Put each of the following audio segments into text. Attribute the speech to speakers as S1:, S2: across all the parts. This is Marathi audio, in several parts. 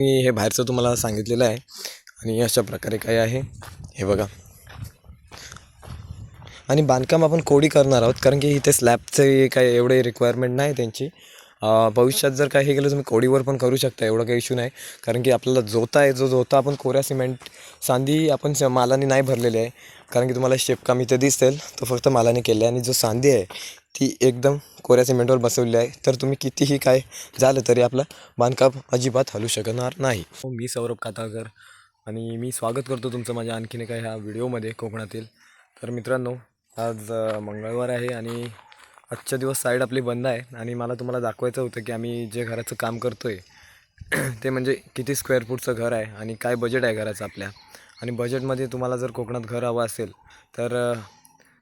S1: मी हे बाहेरचं तुम्हाला सांगितलेलं आहे. आणि अशा प्रकारे काय आहे हे बघा. आणि बांधकाम आपण कोडी करणार आहोत कारण की इथे स्लॅबचे काय एवढे रिक्वायरमेंट नाही त्यांची. भविष्यात जर काही हे केलं तुम्ही कोडीवर पण करू शकता एवढा काही इश्यू नाही. कारण की आपल्याला जोता आहे जो जोता आपण कोऱ्या सिमेंट सांदी आपण मालाने नाही भरलेली आहे. कारण की तुम्हाला शेपकाम इथे दिसेल तो फक्त मालाने केलं आहे. आणि जो सांदी आहे ती एकदम कोऱ्या सिमेंटवर बसवली आहे. तर तुम्ही कितीही काय झालं तरी आपलं बांधकाम अजिबात हलू शकणार नाही. मी सौरभ काताळकर आणि मी स्वागत करतो तुमचं माझ्या आणखीन एका ह्या व्हिडिओमध्ये कोकणातील. तर मित्रांनो आज मंगळवार आहे आणि आजच्या दिवस साईड आपली बंद आहे आणि मला तुम्हाला दाखवायचं होतं की आम्ही जे घराचं काम करतो आहे ते म्हणजे किती स्क्वेअर फूटचं घर आहे आणि काय बजेट आहे घराचं आपल्या. आणि बजेटमध्ये तुम्हाला जर कोकणात घर हवं असेल तर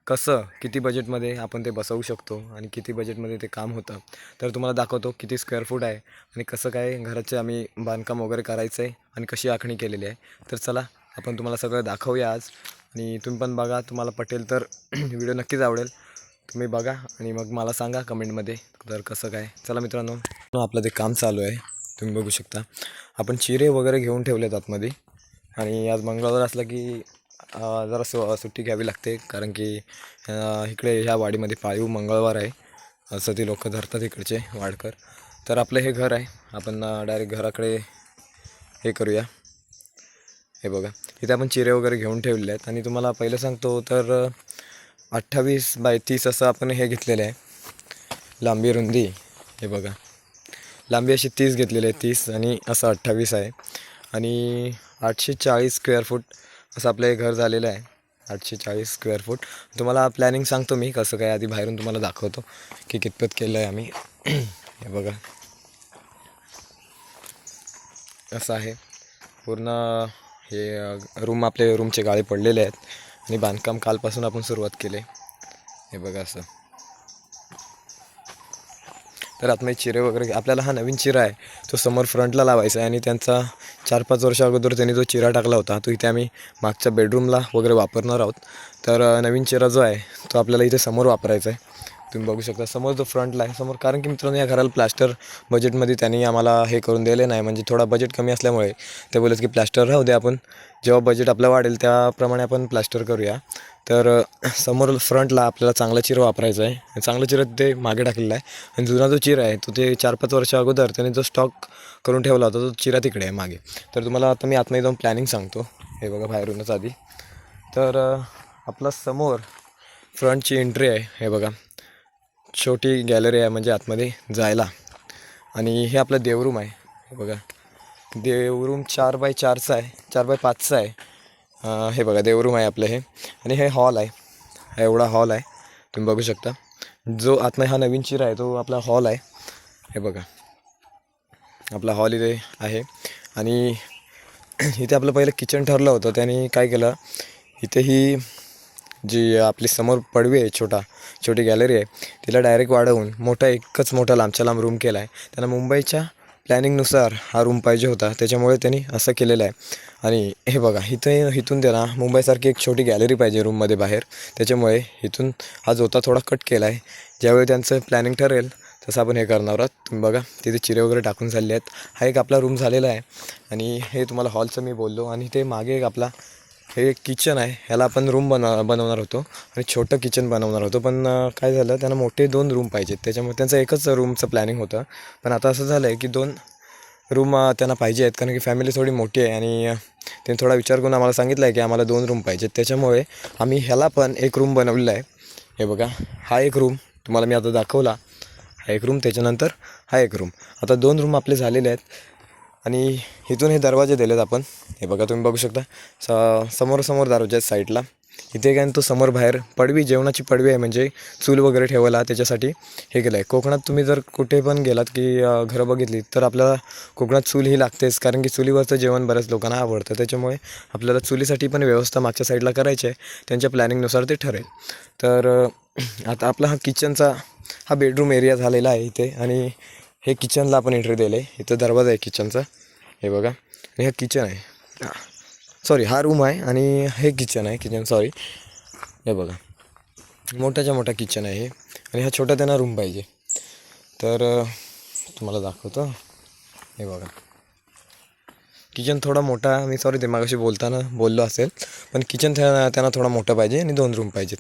S1: कसं किती बजेटमध्ये आपण ते बसवू शकतो आणि किती बजेटमध्ये ते काम होतं. तर तुम्हाला दाखवतो किती स्क्वेअर फूट आहे आणि कसं काय घराचे आम्ही बांधकाम वगैरे करायचं आहे आणि कशी आखणी केलेली आहे. तर चला आपण तुम्हाला सगळं दाखवूया आज. आणि तुम्ही पण बघा तुम्हाला पटेल तर व्हिडिओ नक्कीच आवडेल. तुम्ही बघा आणि मग मला सांगा कमेंटमध्ये तर कसं काय. चला मित्रांनो आपलं ते काम चालू आहे. तुम्ही बघू शकता. आपण चिरे वगैरे घेऊन ठेवलेत आतमध्ये. आणि आज मंगळवार असला की जरा सु सुट्टी घ्यावी लागते कारण की इकडे ह्या वाडीमध्ये पाळीव मंगळवार आहे. असं ती लोक धरतात इकडचे वाडकर. तर आपलं हे घर आहे. आपण डायरेक्ट घराकडे हे करूया. हे बघा. इथे आपण चिरे वगैरे घेऊन ठेवलेले आहेत. आणि तुम्हाला पहिलं सांगतो तर अठ्ठावीस बाय तीस असं आपण हे घेतलेलं आहे. लांबी रुंदी. हे बघा. लांबी अशी तीस घेतलेली आहे तीस आणि असं अठ्ठावीस आहे. आणि आठशे चाळीस स्क्वेअर फूट असं आपलं हे घर झालेलं आहे. आठशे चाळीस स्क्वेअर फूट तुम्हाला प्लॅनिंग सांगतो मी कसं काय आधी बाहेरून तुम्हाला दाखवतो की कितपत केलं आहे आम्ही. हे बघा. असं आहे. पूर्ण हे रूम आपले रूमचे गाळे पडलेले आहेत. आणि बांधकाम कालपासून आपण सुरुवात केले हे बघा असं. तर आतमध्ये चिरे वगैरे आपल्याला हा नवीन चिरा आहे. तो समोर फ्रंटला लावायचा आहे आणि त्यांचा चार पाच वर्षा अगोदर त्यांनी जो चिरा टाकला होता तो इथे आम्ही मागच्या बेडरूमला वगैरे वापरणार आहोत. तर नवीन चिरा जो आहे तो आपल्याला इथे समोर वापरायचा आहे. तुम्ही बघू शकता. समोर जो फ्रंटला आहे समोर कारण की मित्रांनो या घराला प्लास्टर बजेटमध्ये त्यांनी आम्हाला हे करून दिले नाही. म्हणजे थोडा बजेट कमी असल्यामुळे ते बोलत की प्लास्टर राहू दे आपण. जेव्हा बजेट आपलं वाढेल त्याप्रमाणे आपण प्लास्टर करूया. तर समोर फ्रंटला आपल्याला चांगला चिर वापरायचा आहे. चांगलं चिरं ते मागे टाकलेलं आहे. आणि जुना जो चिरा आहे तो ते चार पाच वर्ष अगोदर त्याने जो स्टॉक करून ठेवला होता तो चिरा तिकडे आहे मागे. तर तुम्हाला आता मी आतमध्ये जाऊन प्लॅनिंग सांगतो. हे बघा बाहेरूनच आधी. तर आपला समोर फ्रंटची एंट्री आहे. हे बघा. छोटी गॅलरी आहे म्हणजे आतमध्ये जायला. आणि हे आपलं देवरूम आहे. हे बघा. देवरूम चार बाय चारचं आहे. चार बाय पाचचं आहे. हे बघा देवरूम आहे आपलं हे. आणि हे हॉल आहे. हा एवढा हॉल आहे. तुम्ही बघू शकता. जो आतमध्ये हा नवीन चिरा आहे तो आपला हॉल आहे. हे बघा. आपला हॉल इथे आहे. आणि इथे आपलं पहिलं किचन ठरलं होतं. त्याने काय केलं? इथे ही जी आपली समोर पडवी आहे छोटा छोटी गॅलरी आहे तिला डायरेक्ट वाढवून मोठा एकच मोठा लांबच्या लांब रूम केला आहे त्यांना मुंबईच्या प्लॅनिंगनुसार हा रूम पाहिजे होता. त्याच्यामुळे त्यांनी असं केलेलं आहे. आणि हे बघा इथं इथून त्यांना मुंबईसारखी एक छोटी गॅलरी पाहिजे रूममध्ये बाहेर. त्याच्यामुळे इथून हा जोता थोडा कट केला आहे ज्यावेळी त्यांचं प्लॅनिंग ठरेल तसं आपण हे करणार आहोत. तुम्ही बघा तिथे चिरे वगैरे टाकून चालले आहेत. हा एक आपला रूम झालेला आहे. आणि हे तुम्हाला हॉलचं मी बोललो. आणि ते मागे एक आपला हे किचन आहे. ह्याला आपण रूम बना बनवणार होतो. आणि छोटं किचन बनवणार होतो. पण काय झालं त्यांना मोठे दोन रूम पाहिजेत. त्याच्यामुळे त्यांचं एकच रूमचं प्लॅनिंग होतं. पण आता असं झालं आहे की दोन रूम त्यांना पाहिजे आहेत. कारण की फॅमिली थोडी मोठी आहे. आणि त्यांनी थोडा विचार करून आम्हाला सांगितलं आहे की आम्हाला दोन रूम पाहिजेत. त्याच्यामुळे आम्ही ह्याला पण एक रूम बनवलेला आहे. हे बघा हा एक रूम तुम्हाला मी आता दाखवला. हा एक रूम त्याच्यानंतर हा एक रूम आता दोन रूम आपले झालेले आहेत. आणि इथून हे दरवाजे दिलेत आपण. हे बघा तुम्ही बघू शकता. स समोर समोर दरवाजा आहेत साईडला. इथे काय तो समोर बाहेर पडवी जेवणाची पडवी आहे म्हणजे चूल वगैरे ठेवायला त्याच्यासाठी हे केलं आहे कोकणात तुम्ही जर कुठे पण गेलात की घरं बघितली तर आपल्याला कोकणात चूल ही लागतेच. कारण की चुलीवरचं जेवण बऱ्याच लोकांना आवडतं. त्याच्यामुळे आपल्याला चुलीसाठी पण व्यवस्था मागच्या साईडला करायची आहे. त्यांच्या प्लॅनिंगनुसार ते ठरेल. तर आता आपला हा किचनचा हा बेडरूम एरिया झालेला आहे इथे. आणि हे किचनला आपण एंट्री दिलं आहे इथं दरवाजा आहे किचनचा हे बघा. आणि हा किचन आहे. सॉरी हा रूम आहे आणि हे किचन आहे. किचन सॉरी हे बघा. मोठ्याच्या मोठा किचन आहे हे. आणि हा छोटा त्यांना रूम पाहिजे. तर तुम्हाला दाखवतो. हे बघा. किचन थोडा मोठा मी सॉरी ते मागाशी बोलताना बोललो असेल पण किचन त्या त्यांना थोडा मोठा पाहिजे आणि दोन रूम पाहिजेत.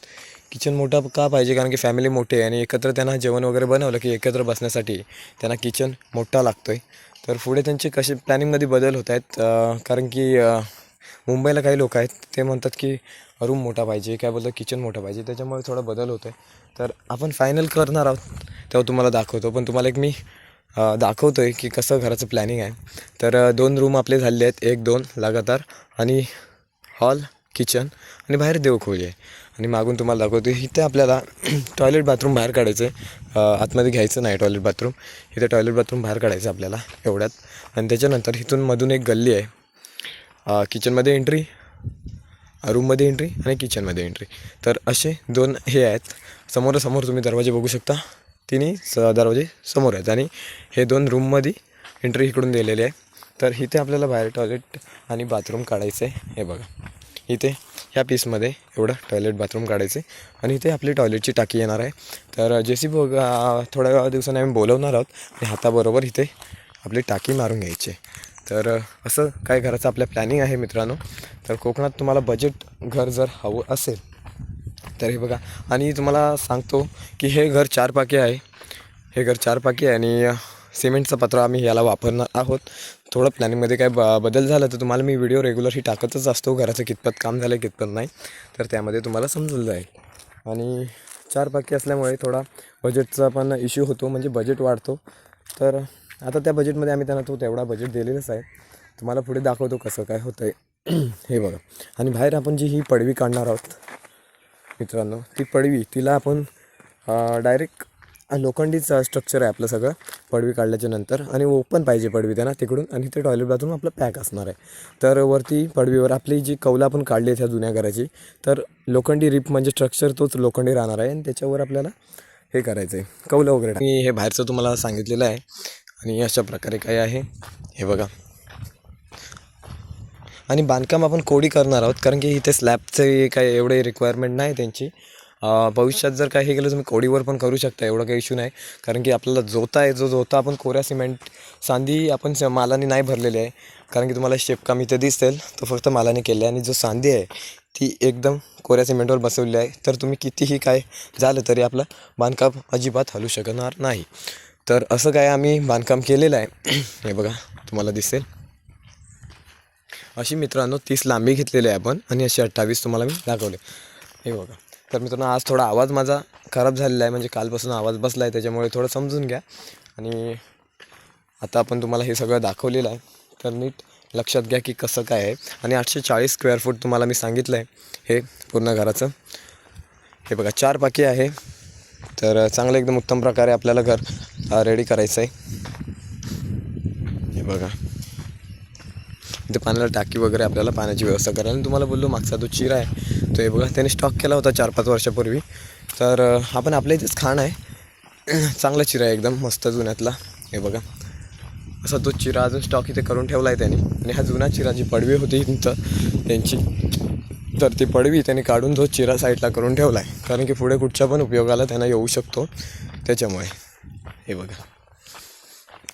S1: किचन मोठा का पाहिजे? कारण की फॅमिली मोठी आहे आणि एकत्र त्यांना जेवण वगैरे बनवलं की एकत्र बसण्यासाठी त्यांना किचन मोठा लागतो आहे तर पुढे त्यांचे कसे प्लॅनिंगमध्ये बदल होत आहेत? कारण की मुंबईला काही लोक आहेत ते म्हणतात की रूम मोठा पाहिजे काय बोलतात किचन मोठं पाहिजे त्याच्यामुळे थोडा बदल होतो आहे तर आपण फायनल करणार आहोत तेव्हा तुम्हाला दाखवतो पण तुम्हाला एक मी दाखवतो आहे की कसं घराचं प्लॅनिंग आहे. तर दोन रूम आपले झाले आहेत. एक दोन लगातार. आणि हॉल किचन आणि बाहेर देवखोली आहे. आणि मागून तुम्हाला दाखवतो इथे आपल्याला टॉयलेट बाथरूम बाहेर काढायचं आहे. आतमध्ये घ्यायचं नाही टॉयलेट बाथरूम इथे टॉयलेट बाथरूम बाहेर काढायचं आपल्याला एवढ्यात. आणि त्याच्यानंतर इथून मधून एक गल्ली आहे. किचनमध्ये एंट्री रूममध्ये एंट्री आणि किचनमध्ये एंट्री तर असे दोन हे आहेत. समोरासमोर तुम्ही दरवाजे बघू शकता. तिन्ही स दरवाजे समोर आहेत. आणि हे दोन रूममध्ये एंट्री इकडून दिलेली आहे. तर इथे आपल्याला बाहेर टॉयलेट आणि बाथरूम काढायचं आहे. हे बघा. इथे ह्या पीसमध्ये एवढं टॉयलेट बाथरूम काढायचे आणि इथे आपली टॉयलेटची टाकी येणार आहे. तर जे सी बी थोड्या दिवसांनी आम्ही बोलवणार आहोत. आणि हाताबरोबर इथे आपली टाकी मारून घ्यायची तर असं काय घराचं आपल्या प्लॅनिंग आहे मित्रांनो. तर कोकणात तुम्हाला बजेट घर जर हवं असेल तर हे बघा. आणि तुम्हाला सांगतो की हे घर चार पाकी आहे. हे घर चार पाकी आहे आणि सिमेंटचा सिमेंटचं पत्र आम्ही याला वापरणार आहोत. थोडं प्लॅनिंगमध्ये काय ब बदल झाला तर तुम्हाला मी व्हिडिओ रेग्युलर ही टाकतच असतो. घराचं कितपत काम झालं कितपत नाही. तर त्यामध्ये तुम्हाला समजून जाईल. आणि चार पाकी असल्यामुळे थोडा बजेटचा पण इश्यू होतो म्हणजे बजेट वाढतो. तर आता त्या बजेटमध्ये आम्ही त्यांना तो तेवढा बजेट दिलेलाच आहे. तुम्हाला पुढे दाखवतो कसं काय होतं आहे हे बघा. आणि बाहेर आपण जी ही पडवी काढणार आहोत मित्रांनो ती पडवी तिला आपण डायरेक्ट लोखंडीच स्ट्रक्चर आहे आपलं सगळं पडवी काढल्याच्या नंतर. आणि ओपन पाहिजे पडवी त्यांना तिकडून. आणि ते टॉयलेट बाथरूम आपलं पॅक असणार आहे. तर वरती पडवीवर आपली जी कौलं आपण काढली आहे त्या जुन्या घराची तर लोखंडी रिप म्हणजे स्ट्रक्चर तोच लोखंडी राहणार आहे. आणि त्याच्यावर आपल्याला हे करायचं आहे कौलं वगैरे मी हे बाहेरचं तुम्हाला सांगितलेलं आहे. आणि अशा प्रकारे काय आहे. हे बघा. आणि बांधकाम आपण कोडी करणार आहोत कारण की इथे स्लॅबचे काय एवढे रिक्वायरमेंट नाही त्यांची. भविष्यात जर काही हे केलं तुम्ही कोडीवर पण करू शकता एवढं काही इश्यू नाही. कारण की आपल्याला जोता आहे जो जोता आपण कोऱ्या सिमेंट सांदी आपण मालाने नाही भरलेली आहे. कारण की तुम्हाला शेपकाम इथे दिसेल तो फक्त मालाने केले आहे. आणि जो सांदी आहे ती एकदम कोऱ्या सिमेंटवर बसवली आहे. तर तुम्ही कितीही काय झालं तरी आपलं बांधकाम अजिबात हलू शकणार नाही. तर असं काय आम्ही बांधकाम केलेलं आहे. हे बघा तुम्हाला दिसेल. अशी मित्रांनो तीस लांबी घेतलेली आहे आपण आणि अशी अठ्ठावीस तुम्हाला मी दाखवले. हे बघा. तर मित्रांनो आज थोडा आवाज माझा खराब झालेला आहे. म्हणजे कालपासून आवाज बसला आहे त्याच्यामुळे थोडं समजून घ्या. आणि आता आपण तुम्हाला हे सगळं दाखवलेलं आहे. तर नीट लक्षात घ्या की कसं काय आहे. आणि आठशे चाळीस स्क्वेअर फूट तुम्हाला मी सांगितलं आहे हे पूर्ण घराचं. हे बघा चार पाकी आहे. तर चांगलं एकदम उत्तम प्रकारे आपल्याला घर रेडी करायचं आहे हे बघा. ते पाण्याला टाकी वगैरे आपल्याला पाण्याची व्यवस्था करायला. आणि तुम्हाला बोललो मागचा जो चिरा आहे तो हे बघा त्याने स्टॉक केला होता चार पाच वर्षापूर्वी. तर आपण आपल्या इथेच खाण आहे. चांगला चिरा आहे एकदम मस्त जुन्यातला. हे बघा. असा तो चिरा अजून स्टॉक इथे करून ठेवला आहे त्यांनी. आणि हा जुना चिरा जी पडवी होती इथं त्यांची तर ती पडवी त्यांनी काढून तो चिरा साईडला करून ठेवला आहे कारण की पुढे कुठच्या पण उपयोगाला त्यांना येऊ शकतो त्याच्यामुळे. हे बघा.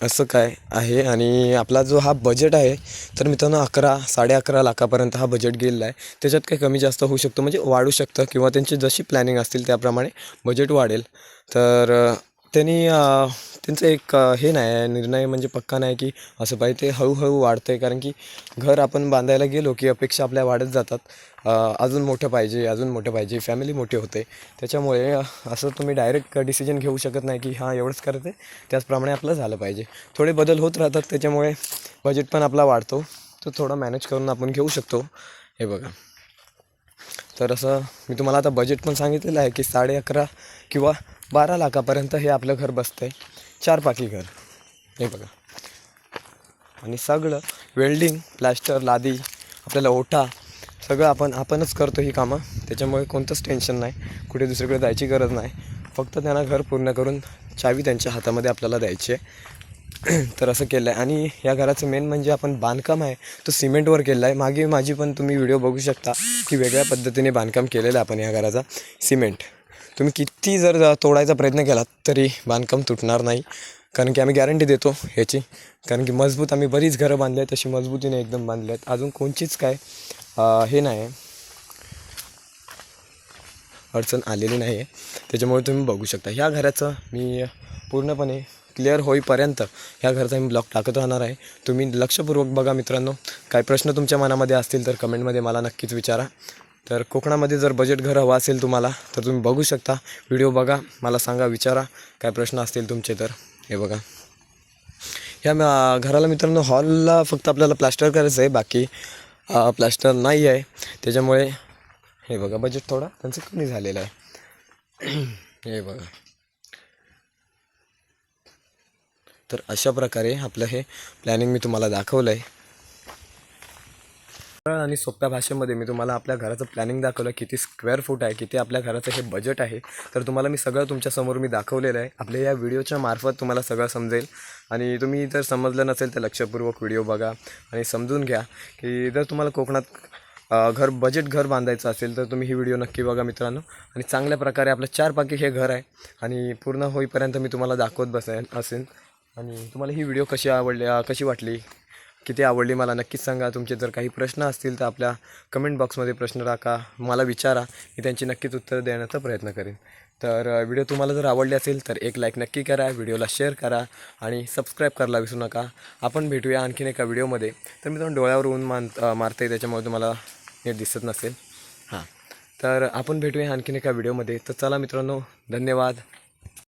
S1: असं काय आहे आणि आपला जो हा बजेट आहे तर मित्रांनो अकरा साडे अकरा लाखापर्यंत हा बजेट गेलेला आहे. त्याच्यात काही कमी जास्त होऊ शकतो म्हणजे वाढू शकतं किंवा त्यांची जशी प्लॅनिंग असतील त्याप्रमाणे बजेट वाढेल. तर त्यांनी त्यांचं एक हे नाही आहे निर्णय म्हणजे पक्का नाही की असं पाहिजे ते हळूहळू वाढतं आहे कारण की घर आपण बांधायला गेलो की अपेक्षा आपल्या वाढत जातात. अजून मोठं पाहिजे अजून मोठं पाहिजे फॅमिली मोठी होते. त्याच्यामुळे असं तुम्ही डायरेक्ट डिसिजन घेऊ शकत नाही की हां एवढंच करते त्याचप्रमाणे आपलं झालं पाहिजे. थोडे बदल होत राहतात त्याच्यामुळे बजेट पण आपला वाढतो. तो थोडा मॅनेज करून आपण घेऊ शकतो. हे बघा. तर असं मी तुम्हाला आता बजेट पण सांगितलेलं आहे की साडे अकरा किंवा बारा लाखापर्यंत हे आपलं घर बसतं आहे चार पाकी घर. हे बघा. आणि सगळं वेल्डिंग प्लॅस्टर लादी आपल्याला ओठा सगळं आपण आपणच करतो ही कामं. त्याच्यामुळे कोणतंच टेन्शन नाही. कुठे दुसरीकडे जायची गरज नाही. फक्त त्यांना घर पूर्ण करून चावी त्यांच्या हातामध्ये आपल्याला द्यायची आहे. तर असं केलं आहे आणि या घराचं मेन म्हणजे आपण बांधकाम आहे. तो सिमेंटवर केलं आहे. मागे माझी पण तुम्ही व्हिडिओ बघू शकता की वेगळ्या पद्धतीने बांधकाम केलेलं आहे आपण या घराचा सिमेंट. तुम्ही किती जर तोडायचा प्रयत्न केलात तरी बांधकाम तुटणार नाही. कारण की आम्ही गॅरंटी देतो ह्याची. कारण की मजबूत आम्ही बरीच घरं बांधली आहेत तशी मजबूतीने एकदम बांधली आहेत अजून कोणचीच काय हे नाही आहे अडचण आलेली नाही आहे त्याच्यामुळे तुम्ही बघू शकता. ह्या घराचं मी पूर्णपणे क्लिअर होईपर्यंत ह्या घराचा मी ब्लॉग टाकत राहणार आहे. तुम्ही लक्षपूर्वक बघा मित्रांनो. काय प्रश्न तुमच्या मनामध्ये असतील तर कमेंटमध्ये मला नक्कीच विचारा. तर कोकणामध्ये जर बजेट घर हवं असेल तुम्हाला तर तुम्ही बघू शकता. व्हिडिओ बघा मला सांगा विचारा. काय प्रश्न असतील तुमचे तर. हे बघा. ह्या घराला मित्रांनो हॉलला फक्त आपल्याला प्लास्टर करायचं आहे. बाकी प्लॅस्टर प्लास्टर नाही आहे. त्याच्यामुळे हे बघा बजेट थोडा त्यांचं कमी झालेलं आहे. हे बघा. तर अशा प्रकारे आपलं हे प्लॅनिंग मी तुम्हाला दाखवलं आहे सरळ आणि सोप्या भाषेमध्ये मी तुम्हाला आपल्या घराचं प्लॅनिंग दाखवलं किती स्क्वेअर फूट आहे किती आपल्या घराचं हे बजेट आहे. तर तुम्हाला मी सगळं तुमच्यासमोर मी दाखवलेलं आहे. आपल्या या व्हिडिओच्या मार्फत तुम्हाला सगळं समजेल. आणि तुम्ही जर समजलं नसेल तर लक्षपूर्वक व्हिडिओ बघा आणि समजून घ्या की जर तुम्हाला कोकणात घर बजेट घर बांधायचं असेल तर तुम्ही ही व्हिडिओ नक्की बघा मित्रांनो. आणि चांगल्या प्रकारे आपलं चार पाकी हे घर आहे. आणि पूर्ण होईपर्यंत मी तुम्हाला दाखवत बसेन असेल आणि तुम्हाला ही व्हिडिओ कशी आवडली कशी वाटली? किती आवडली मला नक्कीच सांगा. तुमचे जर काही प्रश्न असतील तर आपल्या कमेंट बॉक्समध्ये प्रश्न टाका. मला विचारा. मी त्यांची नक्कीच उत्तर देण्याचा प्रयत्न करेन. तर व्हिडिओ तुम्हाला जर आवडले असेल तर एक लाईक नक्की करा. व्हिडिओला शेअर करा आणि सबस्क्राईब करायला विसरू नका. आपण भेटूया आणखीन एका व्हिडिओमध्ये तर मी तुम्हाला डोळ्यावर ऊन मान मारते त्याच्यामुळे तुम्हाला नीट दिसत नसेल. हां. तर आपण भेटूया आणखीन एका व्हिडिओमध्ये तर चला मित्रांनो धन्यवाद.